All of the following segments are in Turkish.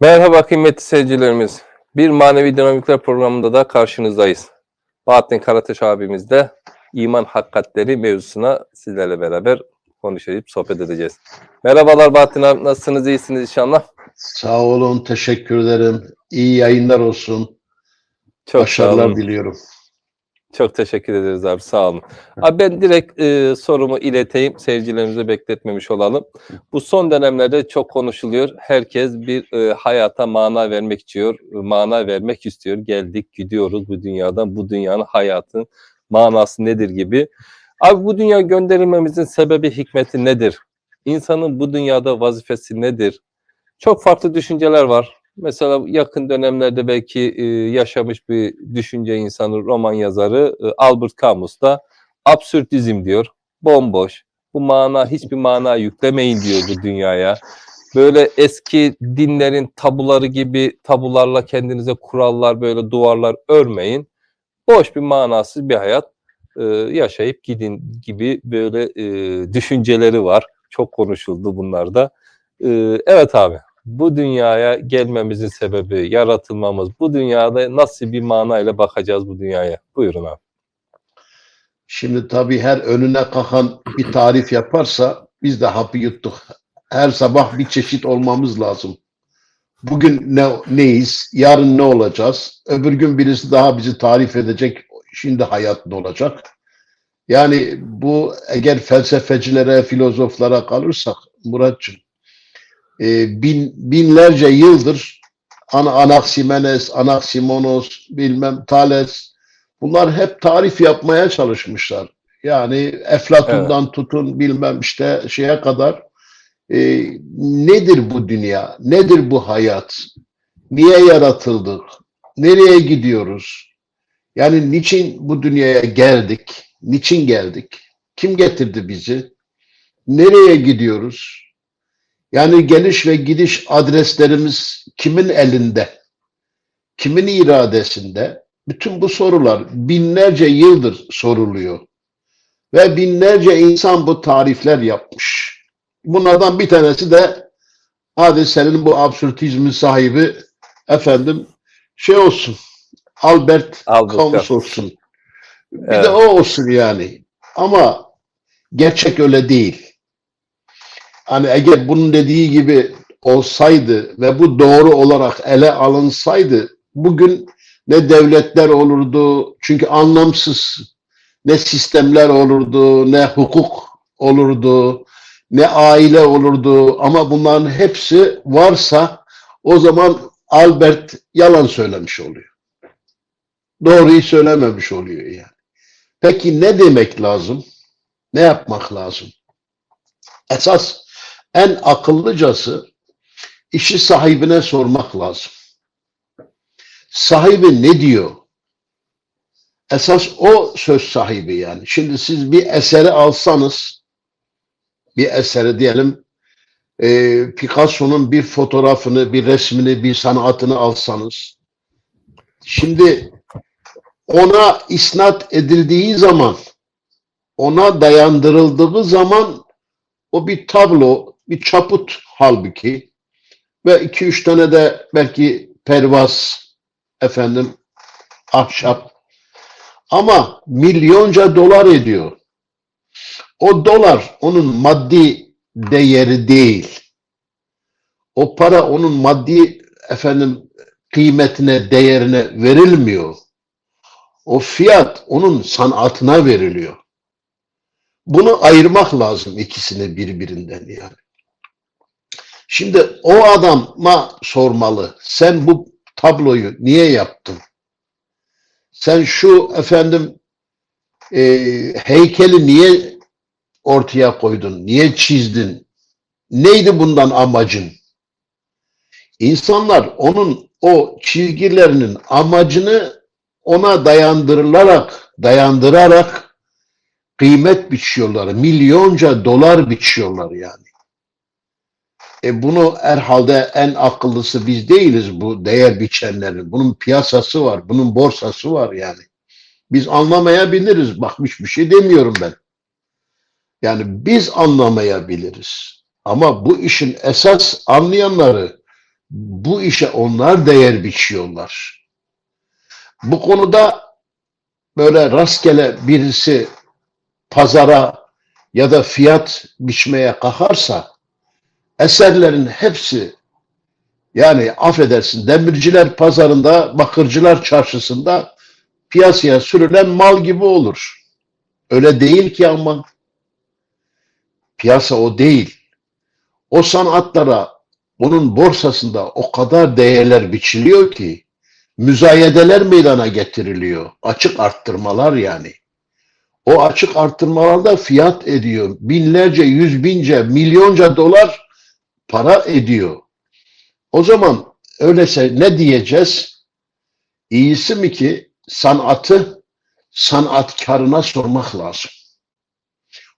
Merhaba kıymetli seyircilerimiz. Bir manevi dinamikler programında da karşınızdayız. Bahattin Karateş abimiz de iman hakikatleri mevzusuna sizlerle beraber konuşup sohbet edeceğiz. Merhabalar Bahattin abi nasılsınız iyisiniz inşallah. Sağ olun, teşekkür ederim. İyi yayınlar olsun. Çok Başarılar diliyorum. Çok teşekkür ederiz abi sağ olun. Abi ben direkt e, sorumu ileteyim seyircilerimize bekletmemiş olalım. Bu son dönemlerde çok konuşuluyor. Herkes bir e, hayata mana vermek istiyor. Mana vermek istiyor. Geldik gidiyoruz bu dünyadan. Bu dünyanın hayatın manası nedir gibi. Abi bu dünya gönderilmemizin sebebi hikmeti nedir? İnsanın bu dünyada vazifesi nedir? Çok farklı düşünceler var. Mesela yakın dönemlerde belki e, yaşamış bir düşünce insanı, roman yazarı e, Albert Camus da absürtizm diyor. Bomboş. Bu mana hiçbir mana yüklemeyin diyor bu dünyaya. Böyle eski dinlerin tabuları gibi tabularla kendinize kurallar böyle duvarlar örmeyin. Boş bir manasız bir hayat e, yaşayıp gidin gibi böyle e, düşünceleri var. Çok konuşuldu bunlarda. E, evet abi bu dünyaya gelmemizin sebebi, yaratılmamız, bu dünyada nasıl bir manayla bakacağız bu dünyaya? Buyurun abi. Şimdi tabii her önüne kalkan bir tarif yaparsa biz de hapı yuttuk. Her sabah bir çeşit olmamız lazım. Bugün ne, neyiz, yarın ne olacağız? Öbür gün birisi daha bizi tarif edecek. Şimdi hayat ne olacak? Yani bu eğer felsefecilere, filozoflara kalırsak Muratçım, e, bin, binlerce yıldır Ana, Anaximenes, Anaximonos, bilmem Thales bunlar hep tarif yapmaya çalışmışlar. Yani Eflatun'dan tutun bilmem işte şeye kadar e, nedir bu dünya? Nedir bu hayat? Niye yaratıldık? Nereye gidiyoruz? Yani niçin bu dünyaya geldik? Niçin geldik? Kim getirdi bizi? Nereye gidiyoruz? Yani geliş ve gidiş adreslerimiz kimin elinde? Kimin iradesinde? Bütün bu sorular binlerce yıldır soruluyor. Ve binlerce insan bu tarifler yapmış. Bunlardan bir tanesi de hadi senin bu absürtizmin sahibi efendim şey olsun Albert Albert Camus olsun. Bir Evet. de o olsun yani. Ama gerçek öyle değil. Hani eğer bunun dediği gibi olsaydı ve bu doğru olarak ele alınsaydı bugün ne devletler olurdu çünkü anlamsız ne sistemler olurdu ne hukuk olurdu ne aile olurdu ama bunların hepsi varsa o zaman Albert yalan söylemiş oluyor. Doğruyu söylememiş oluyor yani. Peki ne demek lazım? Ne yapmak lazım? Esas en akıllıcası işi sahibine sormak lazım. Sahibi ne diyor? Esas o söz sahibi yani. Şimdi siz bir eseri alsanız, bir eseri diyelim, e, Picasso'nun bir fotoğrafını, bir resmini, bir sanatını alsanız, şimdi ona isnat edildiği zaman, ona dayandırıldığı zaman o bir tablo, bir çaput halbuki ve iki üç tane de belki pervaz, efendim ahşap ama milyonca dolar ediyor. O dolar onun maddi değeri değil. O para onun maddi efendim kıymetine, değerine verilmiyor. O fiyat onun sanatına veriliyor. Bunu ayırmak lazım ikisini birbirinden yani. Şimdi o adama sormalı. Sen bu tabloyu niye yaptın? Sen şu efendim e, heykeli niye ortaya koydun? Niye çizdin? Neydi bundan amacın? İnsanlar onun o çizgilerinin amacını ona dayandırılarak, dayandırarak kıymet biçiyorlar. Milyonca dolar biçiyorlar yani. E bunu herhalde en akıllısı biz değiliz bu değer biçenlerin. Bunun piyasası var, bunun borsası var yani. Biz anlamayabiliriz. Bak hiçbir şey demiyorum ben. Yani biz anlamayabiliriz. Ama bu işin esas anlayanları Bu işe onlar değer biçiyorlar. Bu konuda böyle rastgele birisi pazara ya da fiyat biçmeye kalkarsa eserlerin hepsi yani affedersin demirciler pazarında, bakırcılar çarşısında piyasaya sürülen mal gibi olur. Öyle değil ki ama piyasa o değil. O sanatlara onun borsasında o kadar değerler biçiliyor ki müzayedeler meydana getiriliyor. Açık arttırmalar yani. O açık arttırmalarda fiyat ediyor. Binlerce, yüz bince, milyonca dolar para ediyor. O zaman öyleyse ne diyeceğiz? İyisi mi ki sanatı sanatkarına sormak lazım.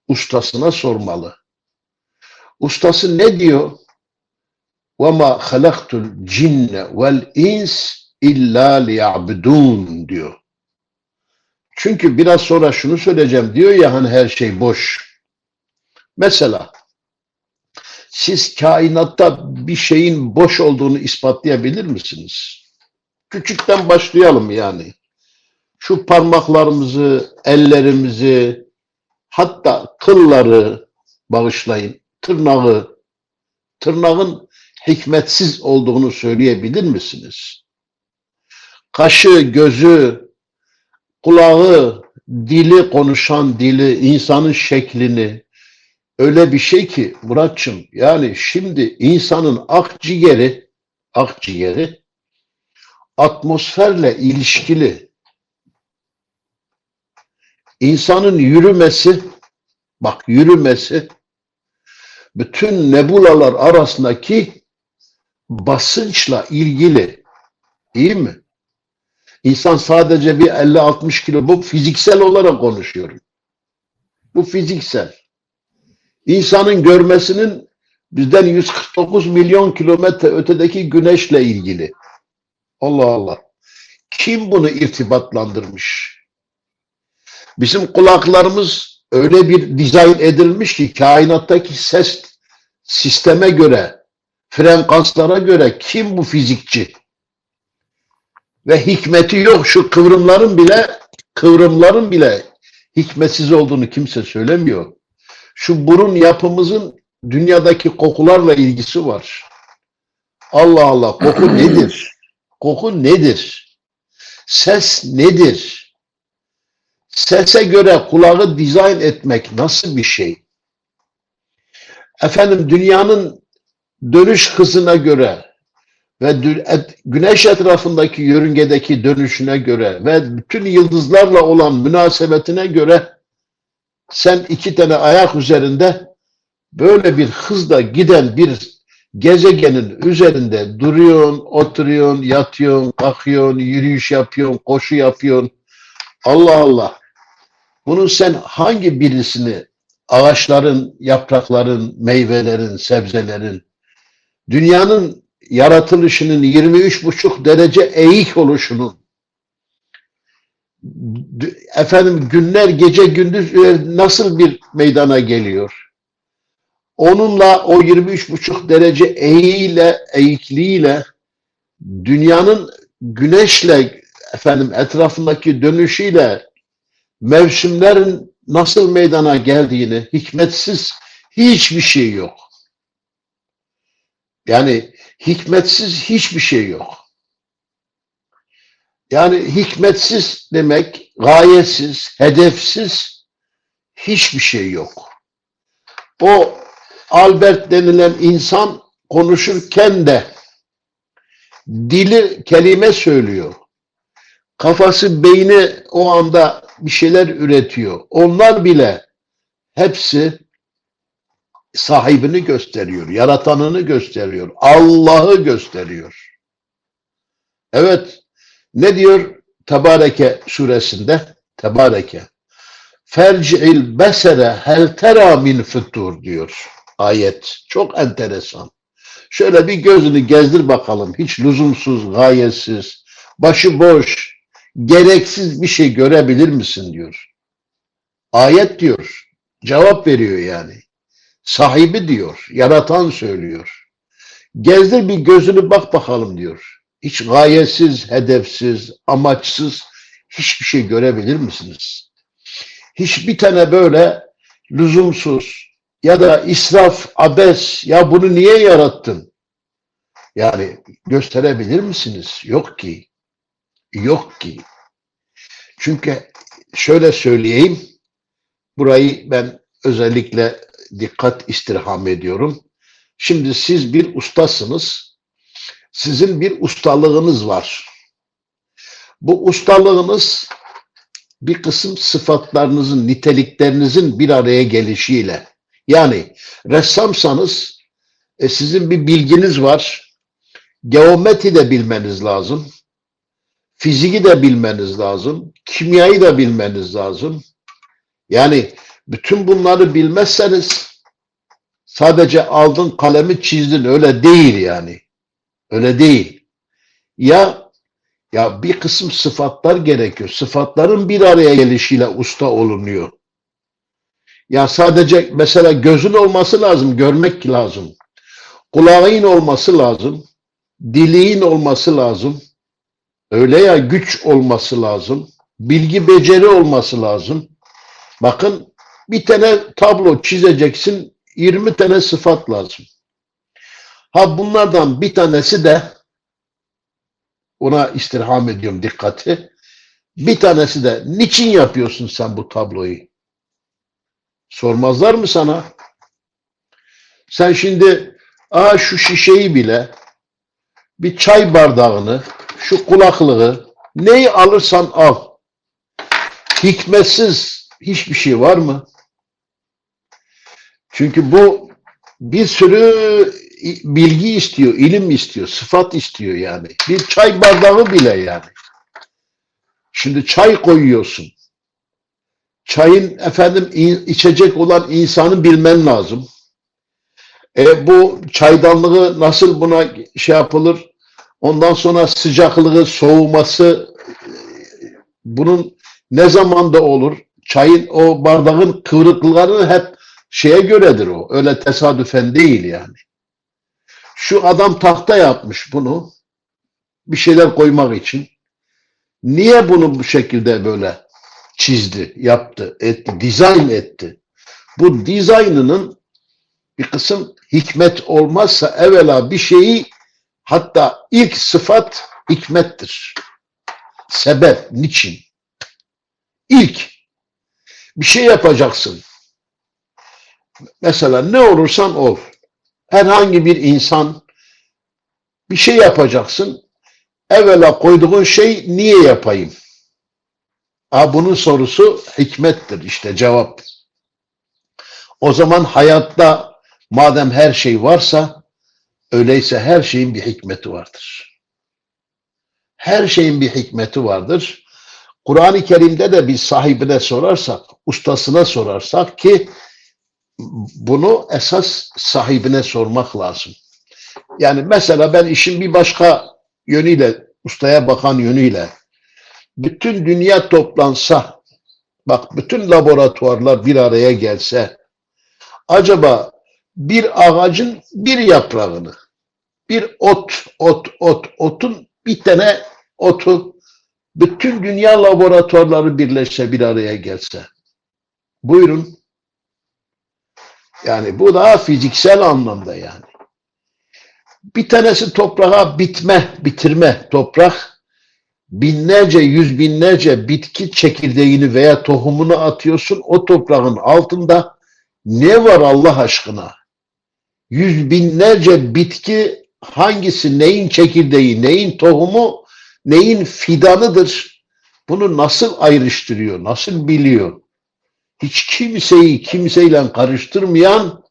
Ustasına sormalı. Ustası ne diyor? وَمَا خَلَقْتُ الْجِنَّ وَالْاِنْسِ اِلَّا لِيَعْبُدُونَ diyor. Çünkü biraz sonra şunu söyleyeceğim diyor ya hani her şey boş. Mesela siz kainatta bir şeyin boş olduğunu ispatlayabilir misiniz? Küçükten başlayalım yani. Şu parmaklarımızı, ellerimizi, hatta kılları bağışlayın, tırnağı, tırnağın hikmetsiz olduğunu söyleyebilir misiniz? Kaşı, gözü, kulağı, dili, konuşan dili, insanın şeklini, öyle bir şey ki Muratçım yani şimdi insanın akciğeri akciğeri atmosferle ilişkili insanın yürümesi bak yürümesi bütün nebulalar arasındaki basınçla ilgili iyi mi? İnsan sadece bir 50-60 kilo bu fiziksel olarak konuşuyorum. Bu fiziksel. İnsanın görmesinin bizden 149 milyon kilometre ötedeki güneşle ilgili. Allah Allah. Kim bunu irtibatlandırmış? Bizim kulaklarımız öyle bir dizayn edilmiş ki kainattaki ses sisteme göre, frekanslara göre kim bu fizikçi? Ve hikmeti yok şu kıvrımların bile kıvrımların bile hikmetsiz olduğunu kimse söylemiyor şu burun yapımızın dünyadaki kokularla ilgisi var. Allah Allah koku nedir? Koku nedir? Ses nedir? Sese göre kulağı dizayn etmek nasıl bir şey? Efendim dünyanın dönüş hızına göre ve güneş etrafındaki yörüngedeki dönüşüne göre ve bütün yıldızlarla olan münasebetine göre sen iki tane ayak üzerinde böyle bir hızla giden bir gezegenin üzerinde duruyorsun, oturuyorsun, yatıyorsun, kalkıyorsun, yürüyüş yapıyorsun, koşu yapıyorsun. Allah Allah. Bunun sen hangi birisini ağaçların, yaprakların, meyvelerin, sebzelerin dünyanın yaratılışının 23,5 derece eğik oluşunun efendim günler gece gündüz e, nasıl bir meydana geliyor? Onunla o 23,5 derece eğiyle, eğikliğiyle dünyanın güneşle efendim etrafındaki dönüşüyle mevsimlerin nasıl meydana geldiğini hikmetsiz hiçbir şey yok. Yani hikmetsiz hiçbir şey yok. Yani hikmetsiz demek, gayesiz, hedefsiz hiçbir şey yok. O Albert denilen insan konuşurken de dili kelime söylüyor. Kafası, beyni o anda bir şeyler üretiyor. Onlar bile hepsi sahibini gösteriyor, yaratanını gösteriyor, Allah'ı gösteriyor. Evet, ne diyor Tebareke suresinde? Tebareke. Ferci'il besere hel tera min fütur diyor ayet. Çok enteresan. Şöyle bir gözünü gezdir bakalım. Hiç lüzumsuz, gayesiz, başıboş, gereksiz bir şey görebilir misin diyor. Ayet diyor. Cevap veriyor yani. Sahibi diyor. Yaratan söylüyor. Gezdir bir gözünü bak bakalım diyor. Hiç gayesiz, hedefsiz, amaçsız hiçbir şey görebilir misiniz? Hiçbir tane böyle lüzumsuz ya da israf, abes, ya bunu niye yarattın? Yani gösterebilir misiniz? Yok ki. Yok ki. Çünkü şöyle söyleyeyim, burayı ben özellikle dikkat istirham ediyorum. Şimdi siz bir ustasınız. Sizin bir ustalığınız var. Bu ustalığınız bir kısım sıfatlarınızın, niteliklerinizin bir araya gelişiyle. Yani ressamsanız e, sizin bir bilginiz var. Geometri de bilmeniz lazım. Fiziki de bilmeniz lazım. Kimyayı da bilmeniz lazım. Yani bütün bunları bilmezseniz sadece aldın kalemi çizdin öyle değil yani. Öyle değil. Ya ya bir kısım sıfatlar gerekiyor. Sıfatların bir araya gelişiyle usta olunuyor. Ya sadece mesela gözün olması lazım, görmek lazım. Kulağın olması lazım. Diliğin olması lazım. Öyle ya güç olması lazım. Bilgi beceri olması lazım. Bakın bir tane tablo çizeceksin 20 tane sıfat lazım. Ha bunlardan bir tanesi de ona istirham ediyorum dikkati. Bir tanesi de niçin yapıyorsun sen bu tabloyu? Sormazlar mı sana? Sen şimdi aa şu şişeyi bile bir çay bardağını, şu kulaklığı neyi alırsan al. Hikmetsiz hiçbir şey var mı? Çünkü bu bir sürü bilgi istiyor, ilim istiyor, sıfat istiyor yani. Bir çay bardağı bile yani. Şimdi çay koyuyorsun. Çayın efendim içecek olan insanı bilmen lazım. E, bu çaydanlığı nasıl buna şey yapılır? Ondan sonra sıcaklığı, soğuması bunun ne zamanda olur? Çayın o bardağın kıvrıklıkları hep şeye göredir o. Öyle tesadüfen değil yani. Şu adam tahta yapmış bunu. Bir şeyler koymak için. Niye bunu bu şekilde böyle çizdi, yaptı, etti, dizayn etti? Bu dizaynının bir kısım hikmet olmazsa evvela bir şeyi hatta ilk sıfat hikmettir. Sebep, niçin? İlk bir şey yapacaksın. Mesela ne olursan ol. Herhangi bir insan bir şey yapacaksın. Evvela koyduğun şey niye yapayım? Ha, bunun sorusu hikmettir işte cevap. O zaman hayatta madem her şey varsa öyleyse her şeyin bir hikmeti vardır. Her şeyin bir hikmeti vardır. Kur'an-ı Kerim'de de bir sahibine sorarsak, ustasına sorarsak ki bunu esas sahibine sormak lazım. Yani mesela ben işin bir başka yönüyle, ustaya bakan yönüyle bütün dünya toplansa, bak bütün laboratuvarlar bir araya gelse, acaba bir ağacın bir yaprağını, bir ot, ot, ot, otun bir tane otu, bütün dünya laboratuvarları birleşse bir araya gelse. Buyurun. Yani bu daha fiziksel anlamda yani. Bir tanesi toprağa bitme, bitirme. Toprak binlerce, yüz binlerce bitki çekirdeğini veya tohumunu atıyorsun. O toprağın altında ne var Allah aşkına? Yüz binlerce bitki hangisi neyin çekirdeği, neyin tohumu, neyin fidanıdır? Bunu nasıl ayrıştırıyor, nasıl biliyor? Hiç kimseyi kimseyle karıştırmayan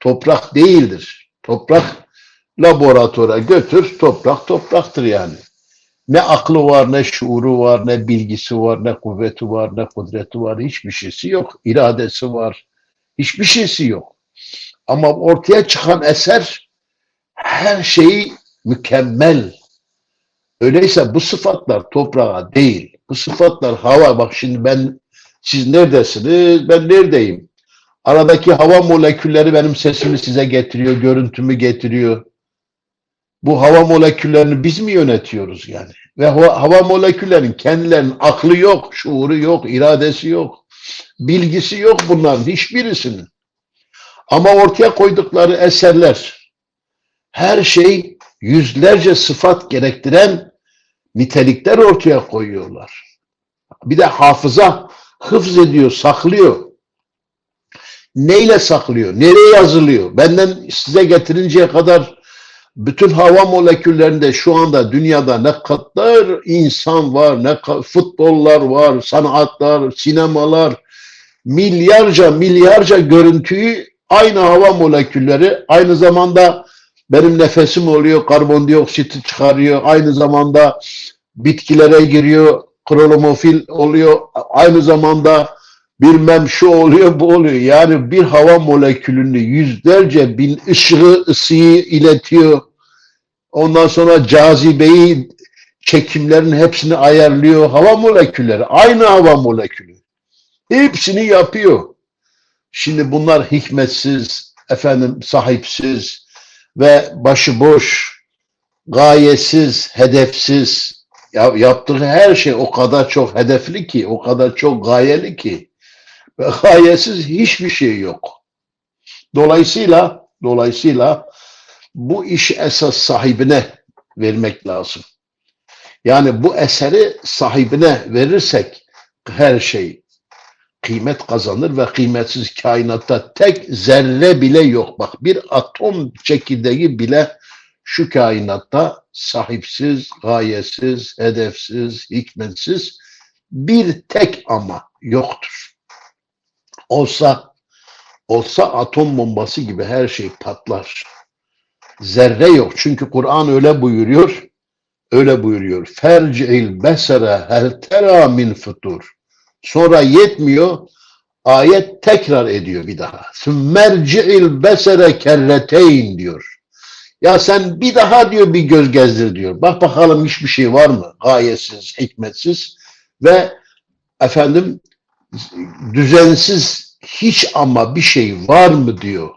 toprak değildir. Toprak laboratuvara götür, toprak topraktır yani. Ne aklı var, ne şuuru var, ne bilgisi var, ne kuvveti var, ne kudreti var, hiçbir şeysi yok. İradesi var, hiçbir şeysi yok. Ama ortaya çıkan eser her şeyi mükemmel. Öyleyse bu sıfatlar toprağa değil. Bu sıfatlar hava. Bak şimdi ben siz neredesiniz? Ben neredeyim? Aradaki hava molekülleri benim sesimi size getiriyor, görüntümü getiriyor. Bu hava moleküllerini biz mi yönetiyoruz yani? Ve hava, hava moleküllerinin kendilerinin aklı yok, şuuru yok, iradesi yok, bilgisi yok bunların hiçbirisinin. Ama ortaya koydukları eserler her şey yüzlerce sıfat gerektiren nitelikler ortaya koyuyorlar. Bir de hafıza hıfz ediyor, saklıyor. Neyle saklıyor? Nereye yazılıyor? Benden size getirinceye kadar bütün hava moleküllerinde şu anda dünyada ne kadar insan var, ne futbollar var, sanatlar, sinemalar, milyarca milyarca görüntüyü aynı hava molekülleri aynı zamanda benim nefesim oluyor, karbondioksiti çıkarıyor, aynı zamanda bitkilere giriyor, kromofil oluyor, aynı zamanda bilmem şu oluyor, bu oluyor. Yani bir hava molekülünü yüzlerce bin ışığı, ısıyı iletiyor. Ondan sonra cazibeyi, çekimlerin hepsini ayarlıyor. Hava molekülleri, aynı hava molekülü. Hepsini yapıyor. Şimdi bunlar hikmetsiz, efendim sahipsiz ve başıboş, gayesiz, hedefsiz. Ya, yaptığı her şey o kadar çok hedefli ki, o kadar çok gayeli ki. Ve gayesiz hiçbir şey yok. Dolayısıyla, dolayısıyla bu iş esas sahibine vermek lazım. Yani bu eseri sahibine verirsek her şey kıymet kazanır ve kıymetsiz kainatta tek zerre bile yok. Bak bir atom çekirdeği bile şu kainatta sahipsiz, gayesiz, hedefsiz, hikmetsiz bir tek ama yoktur. Olsa olsa atom bombası gibi her şey patlar. Zerre yok. Çünkü Kur'an öyle buyuruyor. Öyle buyuruyor. Ferci'il besere hel tera min futur. Sonra yetmiyor. Ayet tekrar ediyor bir daha. Sümmerci'il besere kerreteyn diyor. Ya sen bir daha diyor bir göz gezdir diyor. Bak bakalım hiçbir şey var mı? Gayesiz, hikmetsiz ve efendim düzensiz hiç ama bir şey var mı diyor.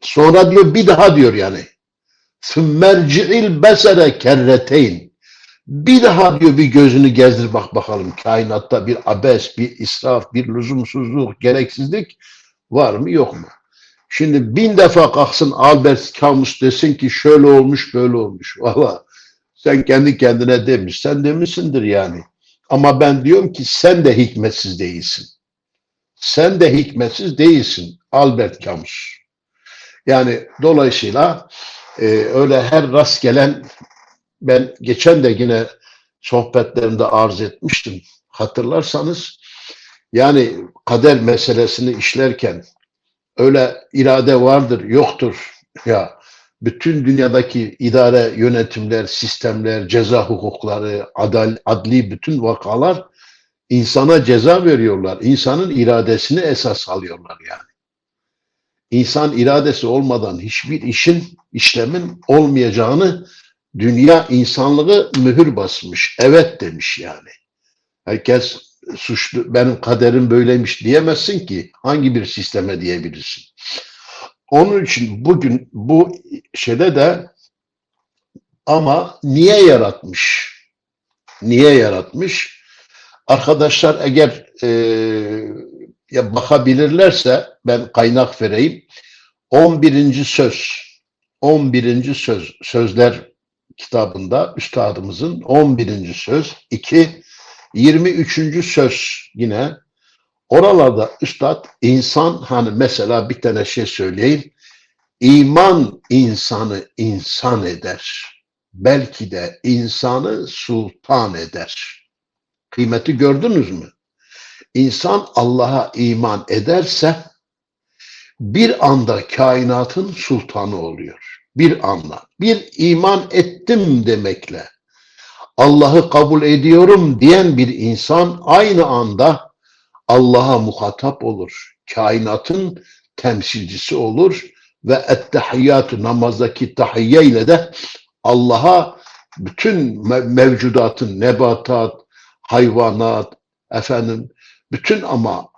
Sonra diyor bir daha diyor yani. Sümmerci'il besere kerreteyn. Bir daha diyor bir gözünü gezdir bak bakalım kainatta bir abes, bir israf, bir lüzumsuzluk, gereksizlik var mı yok mu? Şimdi bin defa kalksın Albert Camus desin ki şöyle olmuş böyle olmuş. Valla sen kendi kendine demiş. Sen demişsindir yani. Ama ben diyorum ki sen de hikmetsiz değilsin. Sen de hikmetsiz değilsin Albert Camus. Yani dolayısıyla e, öyle her rast gelen ben geçen de yine sohbetlerimde arz etmiştim. Hatırlarsanız yani kader meselesini işlerken öyle irade vardır, yoktur. Ya bütün dünyadaki idare yönetimler, sistemler, ceza hukukları, adal, adli bütün vakalar insana ceza veriyorlar. İnsanın iradesini esas alıyorlar yani. İnsan iradesi olmadan hiçbir işin, işlemin olmayacağını dünya insanlığı mühür basmış. Evet demiş yani. Herkes suçlu, benim kaderim böyleymiş diyemezsin ki. Hangi bir sisteme diyebilirsin? Onun için bugün bu şeyde de ama niye yaratmış? Niye yaratmış? Arkadaşlar eğer e, ya bakabilirlerse ben kaynak vereyim. 11. söz 11. söz sözler kitabında üstadımızın 11. söz 2 23. söz yine oralarda üstad insan hani mesela bir tane şey söyleyeyim iman insanı insan eder belki de insanı sultan eder kıymeti gördünüz mü İnsan Allah'a iman ederse bir anda kainatın sultanı oluyor. Bir anda. Bir iman ettim demekle Allah'ı kabul ediyorum diyen bir insan aynı anda Allah'a muhatap olur. Kainatın temsilcisi olur ve ettehiyyatü namazdaki tahiyye ile de Allah'a bütün mevcudatın nebatat, hayvanat, efendim bütün ama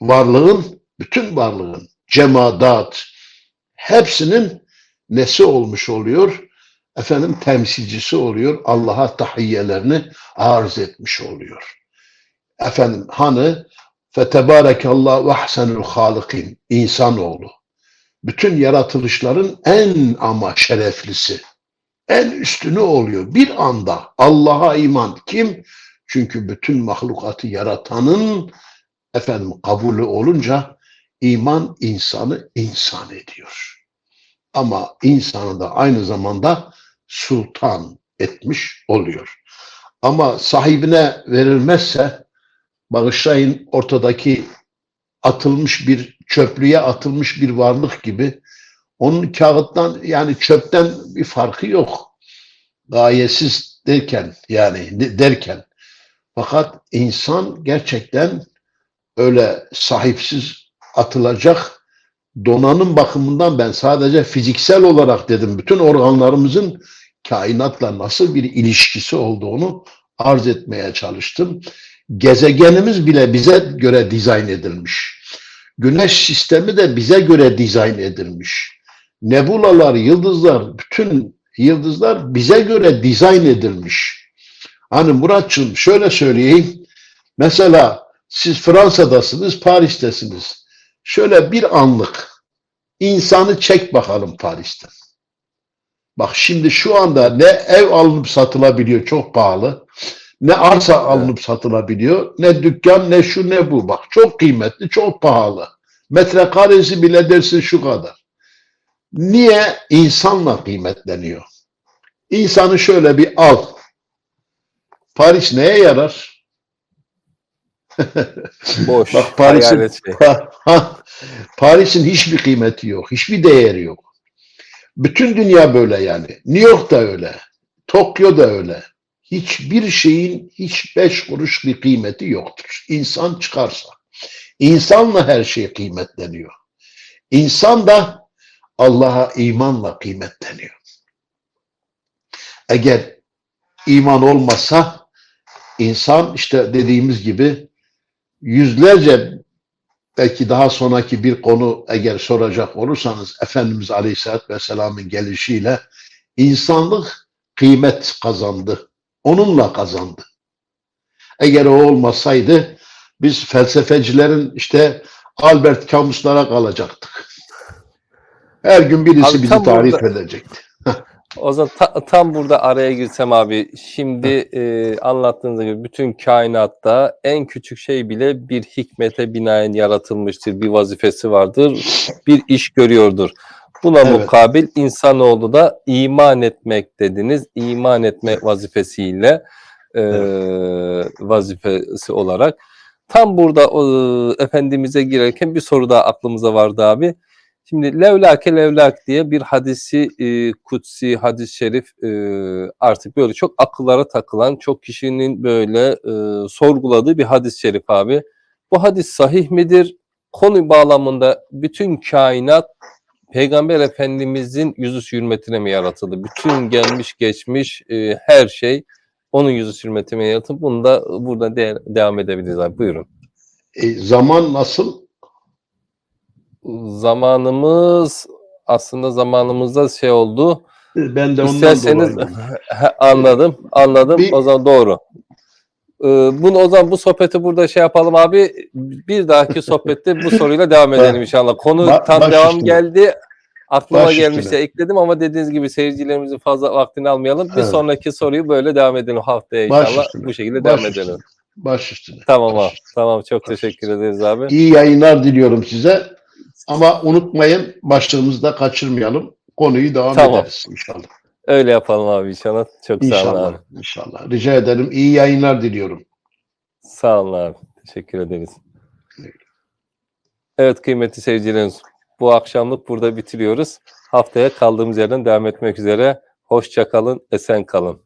varlığın, bütün varlığın, cemadat, hepsinin nesi olmuş oluyor? Efendim temsilcisi oluyor. Allah'a tahiyyelerini arz etmiş oluyor. Efendim hani fetebarekallahu ve ahsenul halikin insanoğlu. Bütün yaratılışların en ama şereflisi, en üstünü oluyor. Bir anda Allah'a iman kim? Çünkü bütün mahlukatı yaratanın efendim kabulü olunca iman insanı insan ediyor. Ama insanı da aynı zamanda sultan etmiş oluyor. Ama sahibine verilmezse bağışlayın ortadaki atılmış bir çöplüğe atılmış bir varlık gibi onun kağıttan yani çöpten bir farkı yok. Gayesiz derken yani de- derken fakat insan gerçekten öyle sahipsiz atılacak donanım bakımından ben sadece fiziksel olarak dedim bütün organlarımızın kainatla nasıl bir ilişkisi olduğunu arz etmeye çalıştım. Gezegenimiz bile bize göre dizayn edilmiş. Güneş sistemi de bize göre dizayn edilmiş. Nebulalar, yıldızlar, bütün yıldızlar bize göre dizayn edilmiş. Hani Muratçım şöyle söyleyeyim. Mesela siz Fransa'dasınız, Paris'tesiniz. Şöyle bir anlık insanı çek bakalım Paris'ten. Bak şimdi şu anda ne ev alınıp satılabiliyor çok pahalı. Ne arsa alınıp satılabiliyor. Ne dükkan ne şu ne bu. Bak çok kıymetli çok pahalı. Metrekaresi bile dersin şu kadar. Niye? insanla kıymetleniyor. İnsanı şöyle bir al. Paris neye yarar? Boş. Bak Paris'in şey. Paris'in hiçbir kıymeti yok. Hiçbir değeri yok. Bütün dünya böyle yani. New York da öyle. Tokyo da öyle. Hiçbir şeyin hiç beş kuruş bir kıymeti yoktur. İnsan çıkarsa. İnsanla her şey kıymetleniyor. İnsan da Allah'a imanla kıymetleniyor. Eğer iman olmasa insan işte dediğimiz gibi yüzlerce belki daha sonraki bir konu eğer soracak olursanız Efendimiz Aleyhisselatü Vesselam'ın gelişiyle insanlık kıymet kazandı. Onunla kazandı. Eğer o olmasaydı biz felsefecilerin işte Albert Camus'lara kalacaktık. Her gün birisi Abi bizi tarif burada- edecekti. O zaman ta- tam burada araya girsem abi. Şimdi e, anlattığınız gibi bütün kainatta en küçük şey bile bir hikmete binaen yaratılmıştır. Bir vazifesi vardır. Bir iş görüyordur. Buna Evet. mukabil insanoğlu da iman etmek dediniz. İman etme vazifesiyle e, vazifesi olarak. Tam burada e, Efendimiz'e girerken bir soru daha aklımıza vardı abi. Şimdi levlake levlak diye bir hadisi e, kutsi hadis-i şerif e, artık böyle çok akıllara takılan çok kişinin böyle e, sorguladığı bir hadis-i şerif abi. Bu hadis sahih midir? Konu bağlamında bütün kainat Peygamber Efendimizin yüzü hürmetine mi yaratıldı? Bütün gelmiş geçmiş e, her şey onun yüzü hürmetine yaratıldı. Bunu da burada de- devam edebiliriz abi. Buyurun. E, zaman nasıl? Zamanımız aslında zamanımızda şey oldu. Ben de ondan İsterseniz dolayı. Anladım, anladım. Bir- O zaman doğru. Ee, bunu o zaman bu sohbeti burada şey yapalım abi. Bir dahaki sohbette bu soruyla devam edelim inşallah. Konu Ba- tam baş devam üstüne. geldi. Aklıma Baş gelmişti üstüne. ekledim ama dediğiniz gibi seyircilerimizin fazla vaktini almayalım. Bir Evet. sonraki soruyu böyle devam edelim haftaya Baş inşallah. üstüne. Bu şekilde Baş devam üstüne. edelim. Baş üstüne. Tamam Baş abi. Tamam çok Baş teşekkür ederiz abi. İyi yayınlar diliyorum size. Ama unutmayın başlığımızı da kaçırmayalım. Konuyu devam Tamam. ederiz inşallah. Öyle yapalım abi inşallah. Çok sağ olun İnşallah. abi. İnşallah. Rica ederim. İyi yayınlar diliyorum. Sağ olun abi. Teşekkür ederiz. Evet kıymetli seyircilerimiz. Bu akşamlık burada bitiriyoruz. Haftaya kaldığımız yerden devam etmek üzere. Hoşça kalın, esen kalın.